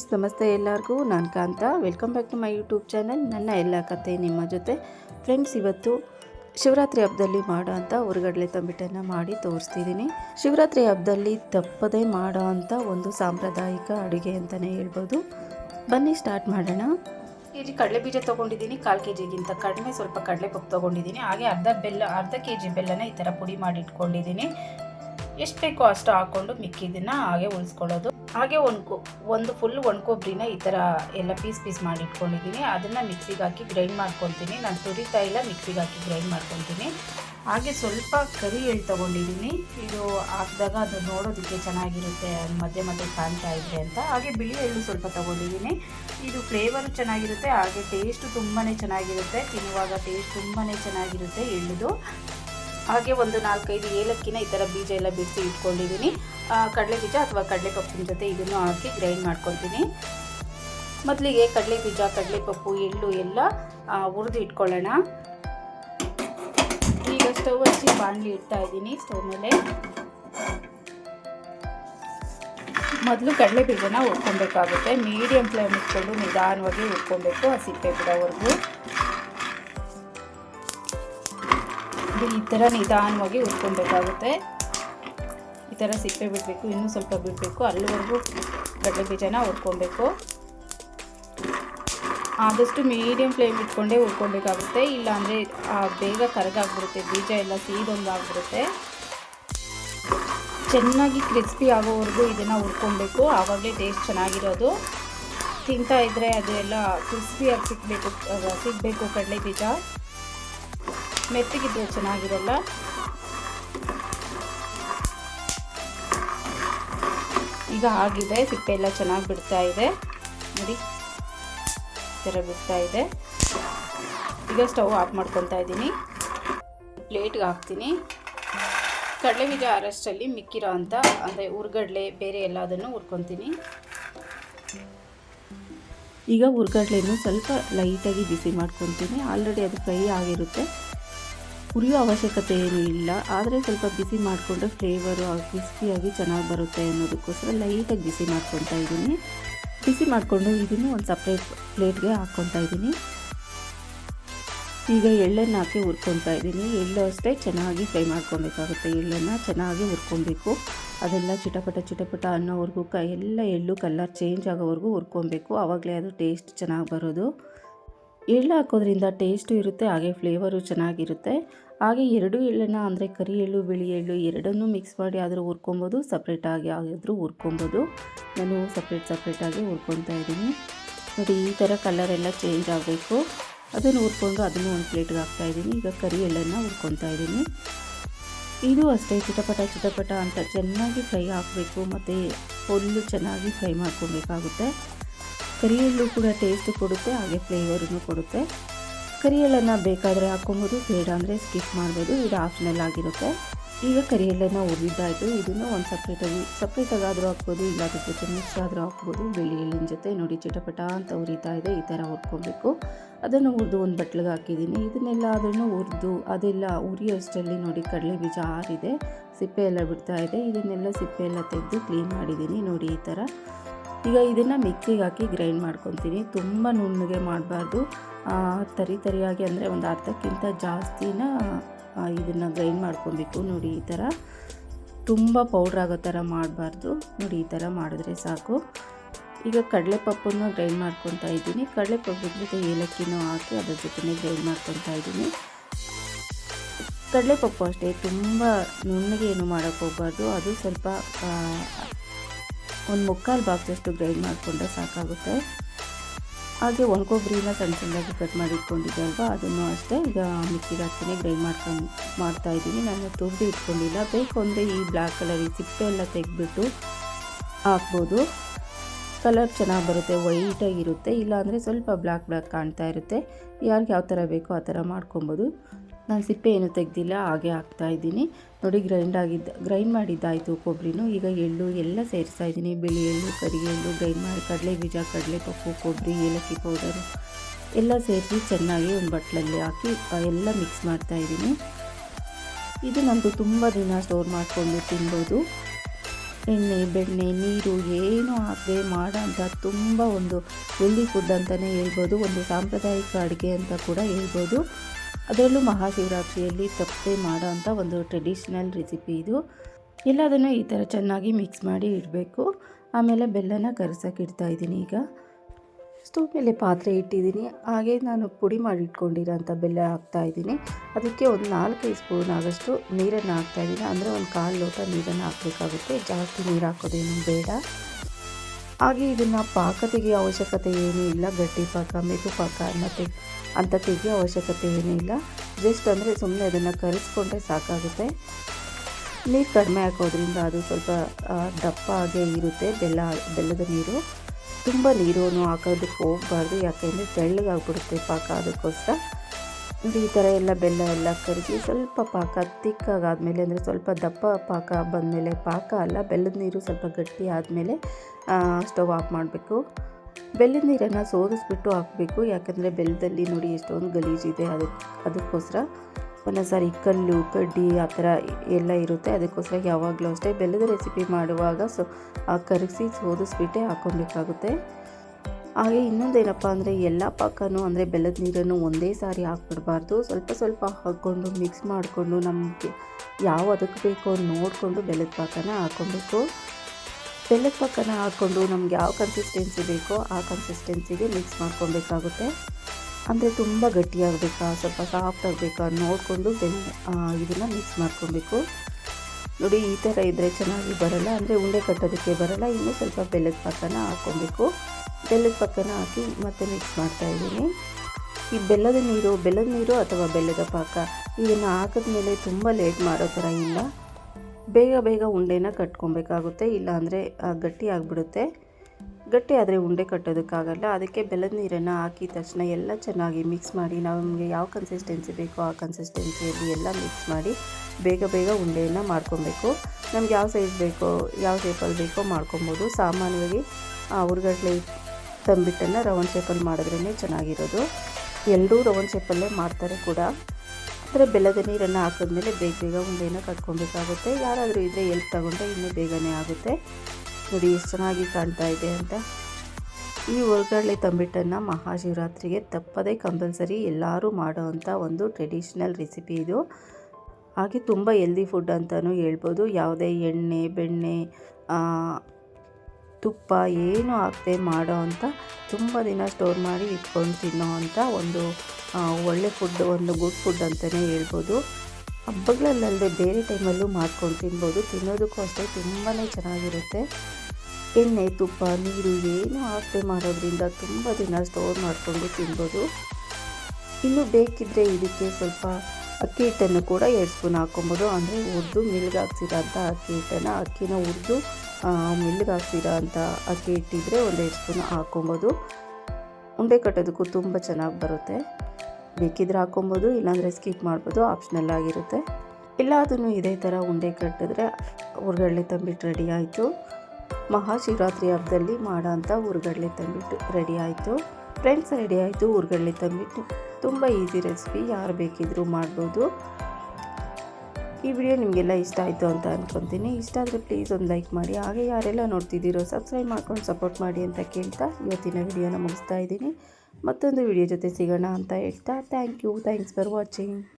Friends, ನಮಸ್ತೆ ಎಲ್ಲರಿಗೂ. ನಾನು Kantha. Welcome back to my YouTube channel. ನನ್ನ ಎಲ್ಲ ಕತೆ ನಿಮ್ಮ ಜೊತೆ. ಫ್ರೆಂಡ್ಸ್, ಇವತ್ತು ಶಿವರಾತ್ರಿ ಹಬ್ಬದಲ್ಲಿ ಮಾಡೋ ಅಂಥ ಉರುಗಡಲೆ ತಂಬಿಟ್ಟನ್ನು ಮಾಡಿ ತೋರಿಸ್ತಿದ್ದೀನಿ ಶಿವರಾತ್ರಿ ಹಬ್ಬದಲ್ಲಿ ತಪ್ಪದೇ ಮಾಡೋ ಅಂಥ ಒಂದು ಸಾಂಪ್ರದಾಯಿಕ ಅಡುಗೆ ಅಂತಲೇ ಹೇಳ್ಬೋದು. ಬನ್ನಿ, ಸ್ಟಾರ್ಟ್ ಮಾಡೋಣ. ಕೆ ಕಡಲೆ ಬೀಜ ತೊಗೊಂಡಿದ್ದೀನಿ ಕಾಲು ಕೆ ಜಿಗಿಂತ ಕಡಿಮೆ, ಸ್ವಲ್ಪ ಕಡಲೆಪಪ್ಪು ತೊಗೊಂಡಿದ್ದೀನಿ ಹಾಗೆ ಅರ್ಧ ಬೆಲ್ಲ, ಅರ್ಧ ಕೆ ಜಿ ಬೆಲ್ಲನ ಈ ಥರ ಪುಡಿ ಮಾಡಿ ಇಟ್ಕೊಂಡಿದ್ದೀನಿ ಎಷ್ಟು ಬೇಕೋ ಅಷ್ಟು ಹಾಕ್ಕೊಂಡು ಮಿಕ್ಕಿದ್ದನ್ನು ಹಾಗೆ ಉಳಿಸ್ಕೊಳ್ಳೋದು. ಹಾಗೆ ಒಂದು ಒಂದು ಫುಲ್ ಒಣಕೊಬ್ರಿನ ಈ ಥರ ಎಲ್ಲ ಪೀಸ್ ಪೀಸ್ ಮಾಡಿ ಇಟ್ಕೊಂಡಿದ್ದೀನಿ ಅದನ್ನು ಮಿಕ್ಸಿಗೆ ಹಾಕಿ ಗ್ರೈಂಡ್ ಮಾಡ್ಕೊತೀನಿ ನಾನು ತುರಿತಾ ಇಲ್ಲ ಮಿಕ್ಸಿಗೆ ಹಾಕಿ ಗ್ರೈಂಡ್ ಮಾಡ್ಕೊತೀನಿ ಹಾಗೆ ಸ್ವಲ್ಪ ಕರಿ ಎಳ್ಳು ತೊಗೊಂಡಿದ್ದೀನಿ. ಇದು ಹಾಕಿದಾಗ ಅದು ನೋಡೋದಕ್ಕೆ ಚೆನ್ನಾಗಿರುತ್ತೆ ಮಧ್ಯೆ ಮಧ್ಯೆ ಕಾಣ್ತಾ ಇದೆ ಅಂತ. ಹಾಗೆ ಬಿಳಿ ಎಳ್ಳು ಸ್ವಲ್ಪ ತೊಗೊಂಡಿದ್ದೀನಿ. ಇದು ಫ್ಲೇವರ್ ಚೆನ್ನಾಗಿರುತ್ತೆ, ಹಾಗೆ ಟೇಸ್ಟು ತುಂಬಾ ಚೆನ್ನಾಗಿರುತ್ತೆ. ತಿನ್ನುವಾಗ ಟೇಸ್ಟ್ ತುಂಬಾ ಚೆನ್ನಾಗಿರುತ್ತೆ ಎಳ್ಳುದು. ಹಾಗೆ ಒಂದು ನಾಲ್ಕೈದು ಏಲಕ್ಕಿನ ಈ ಥರ ಬೀಜ ಎಲ್ಲ ಬಿಡಿಸಿ ಇಟ್ಕೊಂಡಿದ್ದೀನಿ. ಕಡಲೆ ಬೀಜ ಅಥವಾ ಕಡಲೆ ಪಪ್ಪಿನ ಜೊತೆ ಇದನ್ನು ಹಾಕಿ ಗ್ರೈಂಡ್ ಮಾಡ್ಕೊತೀನಿ ಮೊದಲಿಗೆ ಕಡಲೆ ಬೀಜ, ಕಡಲೆಪಪ್ಪು, ಎಳ್ಳು ಎಲ್ಲ ಹುರಿದು ಇಟ್ಕೊಳ್ಳೋಣ. ಈಗ ಸ್ಟೌವ್ ಹಚ್ಚಿ ಬಾಣಲಿ ಇಡ್ತಾ ಇದ್ದೀನಿ ಸ್ಟವ್ ಮೇಲೆ. ಮೊದಲು ಕಡಲೆ ಬೀಜನ ಹುರ್ಕೊಬೇಕಾಗುತ್ತೆ. ಮೀಡಿಯಂ ಫ್ಲೇಮ್ ಇಟ್ಕೊಂಡು ನಿಧಾನವಾಗಿ ಹುರ್ಕೊಬೇಕು ಆ ಸಿಪ್ಪೆ ಬಿಡೋವರೆಗೂ ಈ ಥರ ನಿಧಾನವಾಗಿ ಉರ್ಕೊಬೇಕಾಗುತ್ತೆ ಈ ಥರ ಸಿಪ್ಪೆ ಬಿಡಬೇಕು, ಇನ್ನೂ ಸ್ವಲ್ಪ ಬಿಡಬೇಕು, ಅಲ್ಲಿವರೆಗೂ ಕಡಲೆ ಬೀಜನ ಹುರ್ಕೊಬೇಕು. ಆದಷ್ಟು ಮೀಡಿಯಮ್ ಫ್ಲೇಮ್ ಇಟ್ಕೊಂಡೇ ಹುರ್ಕೊಬೇಕಾಗುತ್ತೆ, ಇಲ್ಲಾಂದರೆ ಬೇಗ ಕರಗಾಗ್ಬಿಡುತ್ತೆ, ಬೀಜ ಎಲ್ಲ ಸೀದೊಂದಾಗ್ಬಿಡುತ್ತೆ ಚೆನ್ನಾಗಿ ಕ್ರಿಸ್ಪಿ ಆಗೋವರೆಗೂ ಇದನ್ನು ಹುರ್ಕೊಬೇಕು, ಆವಾಗಲೇ ಟೇಸ್ಟ್ ಚೆನ್ನಾಗಿರೋದು. ತಿಂತಾ ಇದ್ದರೆ ಅದು ಎಲ್ಲ ಕ್ರಿಸ್ಪಿಯಾಗಿ ಸಿಗಬೇಕು ಸಿಗಬೇಕು ಕಡಲೆ ಬೀಜ. ಮೆತ್ತಗಿದ್ರೆ ಚೆನ್ನಾಗಿರಲ್ಲ. ಈಗ ಆಗಿದೆ ಸಿಪ್ಪೆ ಎಲ್ಲ ಚೆನ್ನಾಗಿ ಬಿಡ್ತಾ ಇದೆ. ನೋಡಿ ಥರ ಬಿಡ್ತಾ ಇದೆ. ಈಗ ಸ್ಟವ್ ಆಫ್ ಮಾಡ್ಕೊತಾ ಇದ್ದೀನಿ. ಪ್ಲೇಟ್ಗೆ ಹಾಕ್ತೀನಿ. ಕಡಲೆ ಬೀಜ ಅರಷ್ಟಲ್ಲಿ ಮಿಕ್ಕಿರೋ ಅಂತ, ಅಂದರೆ ಉರ್ಗಡ್ಲೆ, ಬೇರೆ ಎಲ್ಲ ಅದನ್ನು ಹುರ್ಕೊತೀನಿ. ಈಗ ಉರ್ಗಡ್ಲೆನೂ ಸ್ವಲ್ಪ ಲೈಟಾಗಿ ಬಿಸಿ ಮಾಡ್ಕೊತೀನಿ ಆಲ್ರೆಡಿ ಅದು ಫ್ರೈ ಆಗಿರುತ್ತೆ. ಹುರಿಯೋ ಅವಶ್ಯಕತೆ ಏನೂ ಇಲ್ಲ. ಆದರೆ ಸ್ವಲ್ಪ ಬಿಸಿ ಮಾಡಿಕೊಂಡ್ರೆ ಫ್ಲೇವರು ಕ್ರಿಸ್ಪಿಯಾಗಿ ಚೆನ್ನಾಗಿ ಬರುತ್ತೆ ಅನ್ನೋದಕ್ಕೋಸ್ಕರ ಲೈಟಾಗಿ ಬಿಸಿ ಮಾಡ್ಕೊತಾ ಇದ್ದೀನಿ. ಬಿಸಿ ಮಾಡಿಕೊಂಡು ಇದನ್ನು ಒಂದು ಸಪ್ರೇಟ್ ಪ್ಲೇಟ್ಗೆ ಹಾಕ್ಕೊತಾ ಇದ್ದೀನಿ. ಈಗ ಎಳ್ಳನ್ನು ಹಾಕಿ ಹುರ್ಕೊತಾ ಇದ್ದೀನಿ. ಎಳ್ಳು ಅಷ್ಟೇ ಚೆನ್ನಾಗಿ ಫ್ರೈ ಮಾಡ್ಕೊಬೇಕಾಗುತ್ತೆ. ಎಳ್ಳನ್ನು ಚೆನ್ನಾಗಿ ಹುರ್ಕೊಬೇಕು. ಅದೆಲ್ಲ ಚಿಟಪಟ ಚಿಟಪಟ ಅನ್ನೋವರೆಗೂ ಕ ಎಲ್ಲ ಎಳ್ಳು ಕಲರ್ ಚೇಂಜ್ ಆಗೋವರೆಗೂ ಹುರ್ಕೊಬೇಕು. ಆವಾಗಲೇ ಅದು ಟೇಸ್ಟ್ ಚೆನ್ನಾಗಿ ಬರೋದು. ಎಳ್ಳು ಹಾಕೋದ್ರಿಂದ ಟೇಸ್ಟು ಇರುತ್ತೆ, ಹಾಗೆ ಫ್ಲೇವರು ಚೆನ್ನಾಗಿರುತ್ತೆ. ಹಾಗೆ ಎರಡು ಎಳ್ಳನ್ನು ಅಂದರೆ ಕರಿ ಎಳ್ಳು, ಬಿಳಿ ಎಳ್ಳು ಎರಡನ್ನೂ ಮಿಕ್ಸ್ ಮಾಡಿ ಆದರೂ ಹುರ್ಕೊಬೋದು ಸಪ್ರೇಟಾಗಿ ಆದರೂ ಹುರ್ಕೊಬೋದು. ನಾನು ಸಪ್ರೇಟ್ ಸಪ್ರೇಟಾಗಿ ಹುರ್ಕೊತಾ ಇದ್ದೀನಿ. ನೋಡಿ, ಈ ಥರ ಕಲರ್ ಎಲ್ಲ ಚೇಂಜ್ ಆಗಬೇಕು. ಅದನ್ನು ಹುರ್ಕೊಂಡು ಅದನ್ನು ಒಂದು ಪ್ಲೇಟ್ಗೆ ಹಾಕ್ತಾಯಿದ್ದೀನಿ ಈಗ ಕರಿ ಎಳ್ಳನ್ನು ಹುರ್ಕೊತಾ ಇದ್ದೀನಿ. ಇದು ಅಷ್ಟೇ, ಚಿಟಪಟ ಚಿಟಪಟ ಅಂತ ಚೆನ್ನಾಗಿ ಫ್ರೈ ಹಾಕಬೇಕು. ಮತ್ತು ಫುಲ್ಲು ಚೆನ್ನಾಗಿ ಫ್ರೈ ಮಾಡ್ಕೊಬೇಕಾಗುತ್ತೆ. ಕರಿ ಕೂಡ ಟೇಸ್ಟ್ ಕೊಡುತ್ತೆ, ಹಾಗೆ ಫ್ಲೇವರನ್ನು ಕೊಡುತ್ತೆ. ಕರಿ ಬೇಕಾದರೆ ಹಾಕ್ಕೊಬೋದು, ಬೇಡ ಅಂದರೆ ಸ್ಕಿಪ್ ಮಾಡ್ಬೋದು, ಇದು ಆಪ್ಷನಲ್ ಆಗಿರುತ್ತೆ. ಈಗ ಕರಿ ಎಳ್ಳನ್ನು ಹುರಿದಾಯಿತು, ಇದನ್ನು ಒಂದು ಸಪ್ರೇಟಾಗಿ ಸಪ್ರೇಟಾಗಿ ಆದರೂ ಹಾಕ್ಬೋದು, ಇಲ್ಲ ಅದ್ರ ಜೊತೆ ಮಿಕ್ಸ್ ಆದರೂ ಹಾಕ್ಬೋದು. ಬೆಳ್ಳಿ ಎಳ್ಳಿನ ಜೊತೆ ನೋಡಿ ಚಿಟಪಟ ಅಂತ ಉರಿತಾ ಇದೆ, ಈ ಥರ ಹುರ್ಕೊಬೇಕು. ಅದನ್ನು ಹುರಿದು ಒಂದು ಬಟ್ಲಿಗೆ ಹಾಕಿದ್ದೀನಿ. ಇದನ್ನೆಲ್ಲ ಅದನ್ನು ಹುರಿದು, ಅದೆಲ್ಲ ಉರಿಯೋಷ್ಟರಲ್ಲಿ ನೋಡಿ ಕಡಲೆ ಬೀಜ ಆರಿದೆ, ಸಿಪ್ಪೆ ಎಲ್ಲ ಬಿಡ್ತಾ ಇದೆ. ಇದನ್ನೆಲ್ಲ ಸಿಪ್ಪೆ ಎಲ್ಲ ತೆಗೆದು ಕ್ಲೀನ್ ಮಾಡಿದ್ದೀನಿ, ನೋಡಿ ಈ ಥರ ಈಗ ಇದನ್ನು ಮಿಕ್ಸಿಗೆ ಹಾಕಿ ಗ್ರೈಂಡ್ ಮಾಡ್ಕೊತೀನಿ. ತುಂಬ ನುಣ್ಣಗೆ ಮಾಡಬಾರ್ದು. ತರಿ ತರಿಯಾಗಿ ಅಂದರೆ ಒಂದು ಅರ್ಧಕ್ಕಿಂತ ಜಾಸ್ತಿನ ಇದನ್ನು ಗ್ರೈಂಡ್ ಮಾಡ್ಕೊಬೇಕು. ನೋಡಿ, ಈ ಥರ ತುಂಬ ಪೌಡ್ರ್ ಆಗೋ ಥರ ಮಾಡಬಾರ್ದು. ನೋಡಿ, ಈ ಥರ ಮಾಡಿದ್ರೆ ಸಾಕು. ಈಗ ಕಡಲೆಪಪ್ಪನ್ನು ಗ್ರೈಂಡ್ ಮಾಡ್ಕೊತಾ ಇದ್ದೀನಿ. ಕಡಲೆಪಪ್ಪದ ಜೊತೆ ಏಲಕ್ಕಿನೂ ಹಾಕಿ ಅದ್ರ ಜೊತೆನೇ ಗ್ರೈಂಡ್ ಮಾಡ್ಕೊತಾ ಇದ್ದೀನಿ. ಕಡಲೆಪಪ್ಪು ಅಷ್ಟೇ. ತುಂಬ ನುಣ್ಣಗೆ ಏನು ಮಾಡೋಕ್ಕೆ ಹೋಗ್ಬಾರ್ದು. ಅದು ಸ್ವಲ್ಪ ಒಂದು ಮುಕ್ಕಾಲು ಬಾಕ್ಸಷ್ಟು ಗ್ರೈಂಡ್ ಮಾಡಿಕೊಂಡ್ರೆ ಸಾಕಾಗುತ್ತೆ. ಹಾಗೆ ಒಣಕೊಬ್ಬರಿನ ಸಣ್ಣ ಸಣ್ಣದಾಗಿ ಕಟ್ ಮಾಡಿ ಇಟ್ಕೊಂಡಿದ್ದೆ ಅಲ್ವಾ? ಅದನ್ನು ಅಷ್ಟೇ ಈಗ ಮಿಕ್ಸಿಗೆ ಹಾಕ್ತೀನಿ, ಗ್ರೈಂಡ್ ಮಾಡ್ಕೊಂಡು ಮಾಡ್ತಾ ಇದ್ದೀನಿ. ನಾನು ತುರಿದು ಇಟ್ಕೊಂಡಿಲ್ಲ. ಬೇಕು ಅಂದರೆ ಈ ಬ್ಲ್ಯಾಕ್ ಕಲರ್, ಈ ಸಿಪ್ಪೆ ಎಲ್ಲ ತೆಗೆದ್ಬಿಟ್ಟು ಹಾಕ್ಬೋದು. ಕಲರ್ ಚೆನ್ನಾಗಿ ಬರುತ್ತೆ ವೈಟಾಗಿರುತ್ತೆ ಇಲ್ಲಾಂದರೆ ಸ್ವಲ್ಪ ಬ್ಲ್ಯಾಕ್ ಬ್ಲ್ಯಾಕ್ ಕಾಣ್ತಾ ಇರುತ್ತೆ. ಯಾರಿಗೆ ಯಾವ ಥರ ಬೇಕೋ ಆ ಥರ ಮಾಡ್ಕೊಬೋದು. ನಾನು ಸಿಪ್ಪೆ ಏನು ತೆಗೆದಿಲ್ಲ, ಹಾಗೆ ಹಾಕ್ತಾ ಇದ್ದೀನಿ. ನೋಡಿ ಗ್ರೈಂಡ್ ಆಗಿದ್ದ ಗ್ರೈಂಡ್ ಮಾಡಿದ್ದಾಯಿತು ಕೊಬ್ಬರಿನೂ. ಈಗ ಎಳ್ಳು ಎಲ್ಲ ಸೇರಿಸ್ತಾ ಇದ್ದೀನಿ. ಬಿಳಿ ಎಳ್ಳು ಕರಿ ಎಳ್ಳು, ಗ್ರೈಂಡ್ ಮಾಡಿ, ಕಡಲೆ ಬೀಜ ಕಡಲೆ ಪಪ್ಪು ಕೊಬ್ಬರಿ, ಏಲಕ್ಕಿ ಪೌಡರು ಎಲ್ಲ ಸೇರಿಸಿ ಚೆನ್ನಾಗಿ ಒಂದು ಬಟ್ಲಲ್ಲಿ ಹಾಕಿ ಎಲ್ಲ ಮಿಕ್ಸ್ ಮಾಡ್ತಾ ಇದ್ದೀನಿ. ಇದು ನಂದು ತುಂಬ ದಿನ ಸ್ಟೋರ್ ಮಾಡಿಕೊಂಡು ತಿನ್ಬೋದು. ಎಣ್ಣೆ, ಬೆಣ್ಣೆ, ನೀರು, ಏನೂ ಹಾಕದೆ ಮಾಡೋಂಥ ತುಂಬ ಒಂದು ಹೆಲ್ದಿ ಫುಡ್ ಅಂತಲೇ ಹೇಳ್ಬೋದು. ಒಂದು ಸಾಂಪ್ರದಾಯಿಕ ಅಡುಗೆ ಅಂತ ಕೂಡ ಹೇಳ್ಬೋದು. ಅದರಲ್ಲೂ ಮಹಾಶಿವರಾತ್ರಿಯಲ್ಲಿ ತಪ್ಪದೆ ಮಾಡೋಂಥ ಒಂದು ಟ್ರೆಡಿಷ್ನಲ್ ರೆಸಿಪಿ ಇದು. ಎಲ್ಲದನ್ನು ಈ ಥರ ಚೆನ್ನಾಗಿ ಮಿಕ್ಸ್ ಮಾಡಿ ಇಡಬೇಕು. ಆಮೇಲೆ ಬೆಲ್ಲನ ಕರಸಕ್ಕೆ ಇಡ್ತಾ ಇದ್ದೀನಿ ಈಗ. ಸ್ಟವ್ ಮೇಲೆ ಪಾತ್ರೆ ಇಟ್ಟಿದ್ದೀನಿ. ಹಾಗೆ ನಾನು ಪುಡಿ ಮಾಡಿ ಇಟ್ಕೊಂಡಿರೋಂಥ ಬೆಲ್ಲ ಹಾಕ್ತಾ ಇದ್ದೀನಿ. ಅದಕ್ಕೆ ಒಂದು ನಾಲ್ಕೈದು ಸ್ಪೂನ್ ಆಗೋಷ್ಟು ನೀರನ್ನು ಹಾಕ್ತಾ ಇದ್ದೀನಿ. ಅಂದರೆ ಒಂದು ಕಾಲು ಲೋಟ ನೀರನ್ನು ಹಾಕಬೇಕಾಗುತ್ತೆ. ಜಾಸ್ತಿ ನೀರು ಹಾಕೋದೇನು ಬೇಡ. ಹಾಗೆ ಇದನ್ನು ಪಾಕ ತೆಗೆಯೋ ಅವಶ್ಯಕತೆ ಏನೂ ಇಲ್ಲ. ಗಟ್ಟಿ ಪಾಕ, ಮೆದು ಪಾಕ ಮತ್ತು ಅಂತ ತೆಗೆಯೋ ಅವಶ್ಯಕತೆ ಏನೂ ಇಲ್ಲ. ಜಸ್ಟ್ ಅಂದರೆ ಸುಮ್ಮನೆ ಅದನ್ನು ಕರೆಸ್ಕೊಂಡ್ರೆ ಸಾಕಾಗುತ್ತೆ. ನೀರು ಕಡಿಮೆ ಹಾಕೋದ್ರಿಂದ ಅದು ಸ್ವಲ್ಪ ದಪ್ಪ ಆಗೇ ಇರುತ್ತೆ. ಬೆಲ್ಲ, ಬೆಲ್ಲದ ನೀರು. ತುಂಬ ನೀರು ಹಾಕೋದಕ್ಕೆ ಹೋಗಬಾರ್ದು. ಯಾಕೆಂದರೆ ತೆಳ್ಳಗಾಗ್ಬಿಡುತ್ತೆ ಪಾಕ ಅದಕ್ಕೋಸ್ಕರ. ಈ ಥರ ಎಲ್ಲ ಬೆಲ್ಲ ಎಲ್ಲ ಕರಗಿ ಸ್ವಲ್ಪ ಪಾಕ ತಿಕ್ಕಾಗಾದಮೇಲೆ ಅಂದರೆ ಸ್ವಲ್ಪ ದಪ್ಪ ಪಾಕ ಬಂದಮೇಲೆ ಪಾಕ ಅಲ್ಲ, ಬೆಲ್ಲದ ನೀರು ಸ್ವಲ್ಪ ಗಟ್ಟಿ ಆದಮೇಲೆ ಸ್ಟವ್ ಆಫ್ ಮಾಡಬೇಕು. ಬೆಲ್ಲದ ನೀರನ್ನು ಸೋದಿಸ್ಬಿಟ್ಟು ಹಾಕಬೇಕು. ಯಾಕಂದರೆ ಬೆಲ್ಲದಲ್ಲಿ ನೋಡಿ ಎಷ್ಟೊಂದು ಗಲೀಜಿದೆ ಅದಕ್ಕೆ ಅದಕ್ಕೋಸ್ಕರ ಒಂದೊಂದ್ಸಾರಿ ಕಲ್ಲು, ಕಡ್ಡಿ ಆ ಥರ ಎಲ್ಲ ಇರುತ್ತೆ. ಅದಕ್ಕೋಸ್ಕರ ಯಾವಾಗಲೂ ಅಷ್ಟೇ ಬೆಲ್ಲದ ರೆಸಿಪಿ ಮಾಡುವಾಗ ಸೊ ಕರಗಿಸಿ ಸೋದಿಸ್ಬಿಟ್ಟೆ ಹಾಕ್ಕೊಬೇಕಾಗುತ್ತೆ. ಹಾಗೆ ಇನ್ನೊಂದೇನಪ್ಪ ಅಂದರೆ ಎಲ್ಲ ಪಾಕನೂ ಅಂದರೆ ಬೆಲ್ಲದ ನೀರನ್ನು ಒಂದೇ ಸಾರಿ ಹಾಕ್ಬಿಡ್ಬಾರ್ದು. ಸ್ವಲ್ಪ ಸ್ವಲ್ಪ ಹಾಕ್ಕೊಂಡು ಮಿಕ್ಸ್ ಮಾಡಿಕೊಂಡು ನಮಗೆ ಯಾವ ಅದಕ್ಕೆ ಬೇಕೋ ನೋಡಿಕೊಂಡು ಬೆಲ್ಲದ ಪಾಕನ ಹಾಕ್ಕೊಬೇಕು. ಬೆಲ್ಲದ ಪಾಕನ ಹಾಕ್ಕೊಂಡು ನಮ್ಗೆ ಯಾವ ಕನ್ಸಿಸ್ಟೆನ್ಸಿ ಬೇಕೋ ಆ ಕನ್ಸಿಸ್ಟೆನ್ಸಿಗೆ ಮಿಕ್ಸ್ ಮಾಡ್ಕೊಬೇಕಾಗುತ್ತೆ. ಅಂದರೆ ತುಂಬ ಗಟ್ಟಿಯಾಗಬೇಕಾ, ಸ್ವಲ್ಪ ಸಾಫ್ಟ್ ಆಗಬೇಕಾ ನೋಡಿಕೊಂಡು ಬೆಲ್ಲ ಇದನ್ನು ಮಿಕ್ಸ್ ಮಾಡ್ಕೊಬೇಕು. ನೋಡಿ, ಈ ಥರ ಇದ್ದರೆ ಚೆನ್ನಾಗಿ ಬರಲ್ಲ, ಅಂದರೆ ಉಂಡೆ ಕಟ್ಟೋದಕ್ಕೆ ಬರಲ್ಲ, ಇನ್ನೂ ಸ್ವಲ್ಪ ಬೆಲ್ಲದ ಪಾಕನ ಹಾಕ್ಕೊಬೇಕು. ಬೆಲ್ಲದ ಪಕ್ಕನ ಹಾಕಿ ಮತ್ತೆ ಮಿಕ್ಸ್ ಮಾಡ್ತಾ ಇದ್ದೀನಿ. ಈ ಬೆಲ್ಲದ ನೀರು ಬೆಲ್ಲದ ನೀರು ಅಥವಾ ಬೆಲ್ಲದ ಪಾಕ, ಇದನ್ನು ಹಾಕಿದ್ಮೇಲೆ ತುಂಬ ಲೇಟ್ ಮಾಡೋ ಥರ ಇಲ್ಲ. ಬೇಗ ಬೇಗ ಉಂಡೆನ ಕಟ್ಕೊಬೇಕಾಗುತ್ತೆ, ಇಲ್ಲಾಂದರೆ ಗಟ್ಟಿ ಆಗಿಬಿಡುತ್ತೆ. ಗಟ್ಟಿ ಆದರೆ ಉಂಡೆ ಕಟ್ಟೋದಕ್ಕಾಗಲ್ಲ, ಅದಕ್ಕೆ ಬೆಲ್ಲದ ನೀರನ್ನು ಹಾಕಿದ ತಕ್ಷಣ ಎಲ್ಲ ಚೆನ್ನಾಗಿ ಮಿಕ್ಸ್ ಮಾಡಿ ನಮಗೆ ಯಾವ ಕನ್ಸಿಸ್ಟೆನ್ಸಿ ಬೇಕೋ ಆ ಕನ್ಸಿಸ್ಟೆನ್ಸಿಯಲ್ಲಿ ಎಲ್ಲ ಮಿಕ್ಸ್ ಮಾಡಿ ಬೇಗ ಬೇಗ ಉಂಡೆಯನ್ನು ಮಾಡ್ಕೊಬೇಕು. ನಮ್ಗೆ ಯಾವ ಸೈಜ್ ಬೇಕೋ, ಯಾವ ಶೇಪಲ್ಲಿ ಬೇಕೋ ಮಾಡ್ಕೊಬೋದು. ಸಾಮಾನ್ಯವಾಗಿ ಹುರ್ಗಡ್ಲೆ ತಂಬಿಟ್ಟನ್ನು ರೌಂಡ್ ಶೇಪಲ್ಲಿ ಮಾಡಿದ್ರೇ ಚೆನ್ನಾಗಿರೋದು. ಎಲ್ಲರೂ ರೌಂಡ್ ಶೇಪಲ್ಲೇ ಮಾಡ್ತಾರೆ ಕೂಡ. ಅಂದರೆ ಬೆಲ್ಲದ ನೀರನ್ನು ಹಾಕಿದ್ಮೇಲೆ ಬೇಗ ಬೇಗ ಉಂಡೆನ ಕಟ್ಕೊಬೇಕಾಗುತ್ತೆ. ಯಾರಾದರೂ ಇದ್ದರೆ ಎಲ್ಪ್ ತಗೊಂಡ್ರೆ ಇನ್ನೂ ಬೇಗನೆ ಆಗುತ್ತೆ. ನೋಡಿ ಎಷ್ಟು ಚೆನ್ನಾಗಿ ಕಾಣ್ತಾ ಇದೆ ಅಂತ. ಈ ಒಳಗಡೆ ತಂಬಿಟ್ಟನ್ನು ಮಹಾಶಿವರಾತ್ರಿಗೆ ತಪ್ಪದೇ ಕಂಪಲ್ಸರಿ ಎಲ್ಲರೂ ಮಾಡೋವಂಥ ಒಂದು ಟ್ರೆಡಿಷ್ನಲ್ ರೆಸಿಪಿ ಇದು. ಹಾಗೆ ತುಂಬ ಎಲ್ದಿ ಫುಡ್ ಅಂತಲೂ ಹೇಳ್ಬೋದು. ಯಾವುದೇ ಎಣ್ಣೆ, ಬೆಣ್ಣೆ ತುಪ್ಪ ಏನು ಹಾಕದೆ ಮಾಡೋ ಅಂತ ತುಂಬ ದಿನ ಸ್ಟೋರ್ ಮಾಡಿ ಇಟ್ಕೊಂಡು ತಿನ್ನೋ ಅಂತ ಒಂದು ಒಳ್ಳೆ ಫುಡ್ ಒಂದು ಗುಡ್ ಫುಡ್ ಅಂತಲೇ ಹೇಳ್ಬೋದು. ಹಬ್ಬಗಳಲ್ಲದೆ ಬೇರೆ ಟೈಮಲ್ಲೂ ಮಾಡ್ಕೊಂಡು ತಿನ್ಬೋದು. ತಿನ್ನೋದಕ್ಕೂ ಅಷ್ಟೇ ತುಂಬಾ ಚೆನ್ನಾಗಿರುತ್ತೆ. ಎಣ್ಣೆ, ತುಪ್ಪ, ನೀರು ಏನು ಹಾಕದೆ ಮಾಡೋದ್ರಿಂದ ತುಂಬ ದಿನ ಸ್ಟೋರ್ ಮಾಡಿಕೊಂಡು ತಿನ್ಬೋದು. ಇನ್ನು ಬೇಕಿದ್ದರೆ ಇದಕ್ಕೆ ಸ್ವಲ್ಪ ಅಕ್ಕಿ ಹಿಟ್ಟನ್ನು ಕೂಡ ಎರಡು ಸ್ಪೂನ್ ಹಾಕ್ಕೊಬೋದು. ಅಂದರೆ ಹುರಿದು ಮಿಲ್ಗೆ ಹಾಕ್ಸಿರೋ ಅಕ್ಕಿ ಹಿಟ್ಟನ್ನು ಅಕ್ಕಿನ ಹುರಿದು ಮಿಲ್ಗೆ ಹಾಕ್ತೀರಾ ಅಂತ ಅಕ್ಕಿ ಇಟ್ಟಿದ್ರೆ ಒಂದು ಎರಡು ಸ್ಪೂನ್ ಹಾಕ್ಕೊಬೋದು. ಉಂಡೆ ಕಟ್ಟೋದಕ್ಕೂ ತುಂಬ ಚೆನ್ನಾಗಿ ಬರುತ್ತೆ. ಬೇಕಿದ್ರೆ ಹಾಕ್ಕೊಬೋದು, ಇಲ್ಲಾಂದರೆ ಸ್ಕಿಪ್ ಮಾಡ್ಬೋದು ಆಪ್ಷನಲ್ ಆಗಿರುತ್ತೆ. ಎಲ್ಲದನ್ನು ಇದೇ ಥರ ಉಂಡೆ ಕಟ್ಟಿದ್ರೆ ಹುರ್ಗಡ್ಲೆ ತಂಬಿಟ್ಟು ರೆಡಿ ಆಯಿತು. ಮಹಾಶಿವರಾತ್ರಿ ಹಬ್ಬದಲ್ಲಿ ಮಾಡೋಂಥ ಹುರ್ಗಡ್ಲೆ ತಂಬಿಟ್ಟು ರೆಡಿ ಆಯಿತು. ಫ್ರೆಂಡ್ಸ್ ರೆಡಿ ಆಯಿತು. ಹುರ್ಗಡ್ಲೆ ತಂಬಿಟ್ಟು ತುಂಬ ಈಸಿ ರೆಸಿಪಿ ಯಾರು ಬೇಕಿದ್ದರೂ ಮಾಡ್ಬೋದು. ಈ ವಿಡಿಯೋ ನಿಮಗೆಲ್ಲ ಇಷ್ಟ ಆಯಿತು ಅಂತ ಅಂದ್ಕೊತೀನಿ ಇಷ್ಟ ಆದರೆ ಪ್ಲೀಸ್ ಒಂದು ಲೈಕ್ ಮಾಡಿ. ಹಾಗೆ ಯಾರೆಲ್ಲ ನೋಡ್ತಿದ್ದೀರೋ ಸಬ್ಸ್ಕ್ರೈಬ್ ಮಾಡ್ಕೊಂಡು ಸಪೋರ್ಟ್ ಮಾಡಿ ಅಂತ ಕೇಳ್ತಾ ಇವತ್ತಿನ ವಿಡಿಯೋನ ಮುಗಿಸ್ತಾ ಇದ್ದೀನಿ. ಮತ್ತೊಂದು ವಿಡಿಯೋ ಜೊತೆ ಸಿಗೋಣ ಅಂತ ಹೇಳ್ತಾ thank you thanks for watching